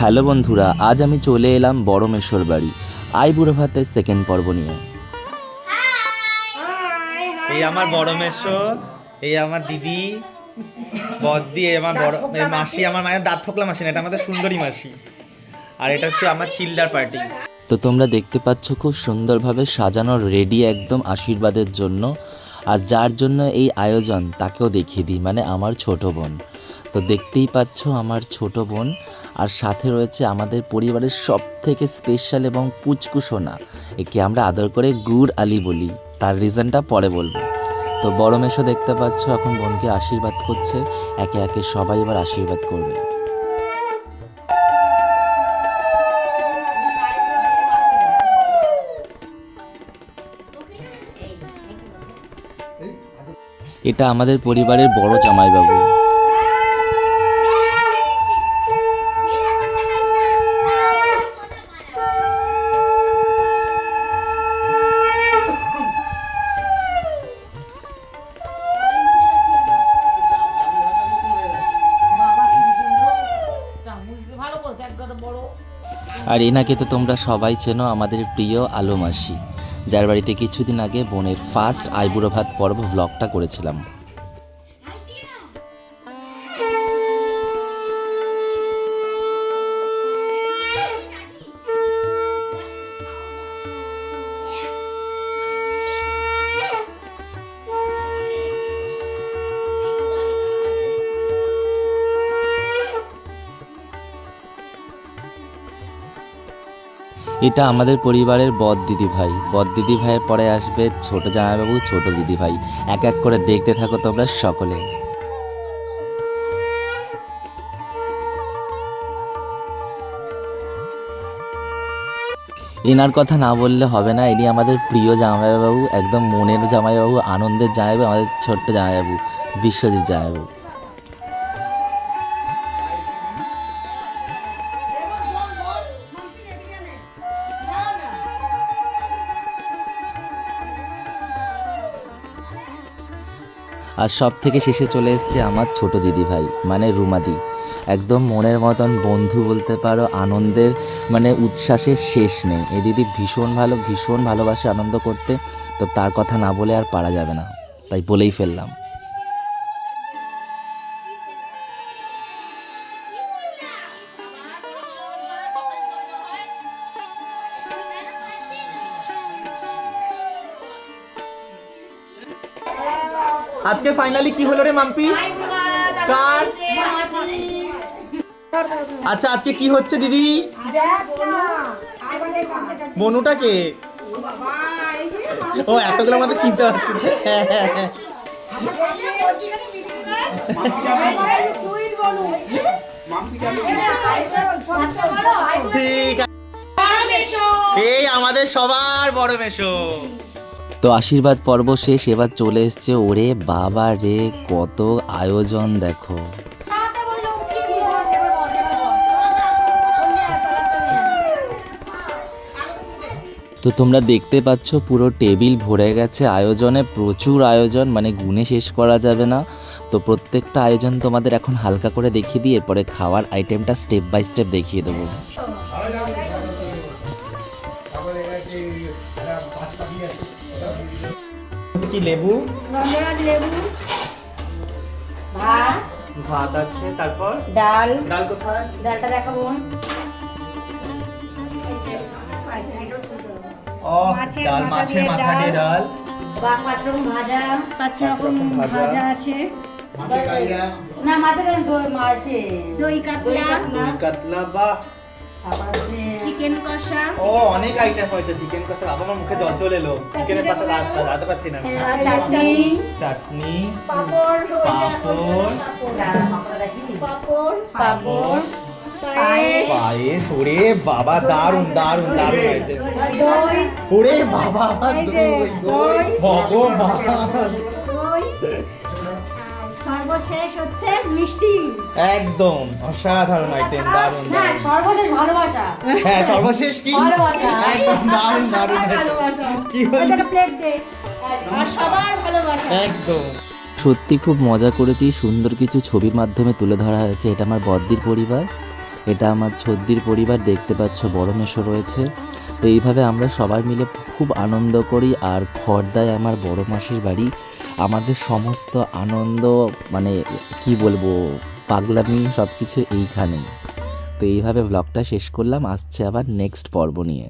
Hello বন্ধুরা আজ আমি চলে এলাম বড়মেশ্বর বাড়ি। আই বুড়ো ভাতের সেকেন্ড পর্ব নিয়ে। এই আমার বড়মেশ্বর এই আমার দিদি বদ্দি এই আমার বড় এই মাসি আমার মায়ের দাঁত ফোকলা মাসি না এটা আমাদের সুন্দরী মাসি। আর এটা হচ্ছে আমার চিল্লার পার্টি। তো তোমরা দেখতে পাচ্ছ খুব সুন্দরভাবে সাজানো রেডি একদম আশীর্বাদের জন্য। আর যার জন্য এই আয়োজন তাকেও দেখিয়ে দিই মানে আমার ছোট বোন। তো দেখতেই পাচ্ছ আমার ছোট বোন। আর সাথে রয়েছে আমাদের পরিবারের সব থেকে স্পেশাল এবং পুচকু সোনা, একে আমরা আদর করে গুড় আলি বলি। তার রিজনটা পরে বলব। তো বড় মেশো দেখতে পাচ্ছ, এখন বোনকে আশীর্বাদ করছে। একে একে সবাই এবার আশীর্বাদ করবে। এটা আমাদের পরিবারের বড় জামাইবাবু। আর এনাকে তো তোমরা সবাই চেনো, আমাদের প্রিয় আলো মাসি যার বাড়িতে কিছুদিন আগে বোনের ফার্স্ট আইবুড়ো ভাত পর্ব ভ্লগটা করেছিলাম। এটা আমাদের পরিবারের বদ দিদি ভাই। বদ দিদি ভাইয়ের পরে আসবে ছোট জামাইবাবু, ছোট দিদি ভাই। এক এক করে দেখতে থাকো তোমরা সকলে। এনার কথা না বললে হবে না ইনি আমাদের প্রিয় জামাইবাবু, একদম মনের জামাইবাবু, আনন্দের জামাইবাবু, আমাদের ছোট্ট জামাইবাবু, বিশ্বজিৎ জামাইবাবু। আর সব থেকে শেষে চলে এসছে আমার ছোট দিদি ভাই মানে রুমাদি। একদম মনের মতন বন্ধু বলতে পারো, আনন্দের মানে উচ্ছ্বাসের শেষ নেই। এই দিদি ভীষণ ভালো, ভীষণ ভালোবাসে আনন্দ করতে, তো তার কথা না বলে আর পারা যাবে না। তাই বলেই ফেললাম। আজকে ফাইনালি কি হলো রে মাম্পি কার আচ্ছা আজকে কি হচ্ছে দিদি বনুটাকে ও এতগুলো আমাদের চিনতে পারছি। হ্যাঁ, হ্যাঁ, হ্যাঁ। ঠিক। এই আমাদের সবার বড় মেশো তো আশীর্বাদ পর্ব শেষ, এবার চলে এসছে ওরে বাবা রে, কত আয়োজন দেখো। তো তোমরা দেখতে পাচ্ছ পুরো টেবিল ভরে গেছে, আয়োজনে প্রচুর আয়োজন মানে গুণে শেষ করা যাবে না। তো প্রত্যেকটা আয়োজন তোমাদের এখন হালকা করে দেখিয়ে দিয়ে এরপরে খাওয়ার আইটেমটা স্টেপ বাই স্টেপ দেখিয়ে দেবো। কি লেবু? গন্ধরাজ লেবু। ভাত। ভাত আছে তারপর? ডাল। ডাল কোথায়? ডালটা দেখাবো। ও ডাল মাথা মাছের মাথা দিয়ে ডাল। বা পাঁচ রকম ভাজা। পাঁচ রকম ভাজা। ভাজা। আছে। না মাছের দই মাছে দই কাতলা। দই কাতলা বা তারপর চিকেন কষা। ও অনেক আইটেম হয়েছে চিকেন কষা। বাবা আমার মুখে জল চলে এলো। চিকেনের পাশে রাখতে রাখতে পারছি না চাটনি। চাটনি পাপড় পাঁপড়। পাপড়। পাপড়। পায়েস। পায়েস ওরে বাবা দারুণ দারুণ দারুণ আইটেম ওরে বাবা দই দই। সর্বশেষ হচ্ছে মিষ্টি। একদম অসাধারণ আইটেম দারুণ না সর্বশেষ ভালোবাসা। হ্যাঁ সর্বশেষ কি? ভালোবাসা। একদম দারুণ দারুণ ভালোবাসা। কি প্লেট দে। আর সবার ভালোবাসা। একদম। সত্যি খুব মজা করেছি সুন্দর কিছু ছবির মাধ্যমে তুলে ধরা হয়েছে। এটা আমার বদ্দির পরিবার এটা আমার ছদ্দির পরিবার দেখতে পাচ্ছ বড় মেশো রয়েছে। তো এইভাবে আমরা সবাই মিলে খুব আনন্দ করি আর খড়দায় আমার বড় মাসির বাড়ি আমাদের সমস্ত আনন্দ মানে কি বলব, পাগলামি সব কিছু এইখানেই। তো এইভাবে ব্লগটা শেষ করলাম, আসছে আবার নেক্সট পর্ব নিয়ে।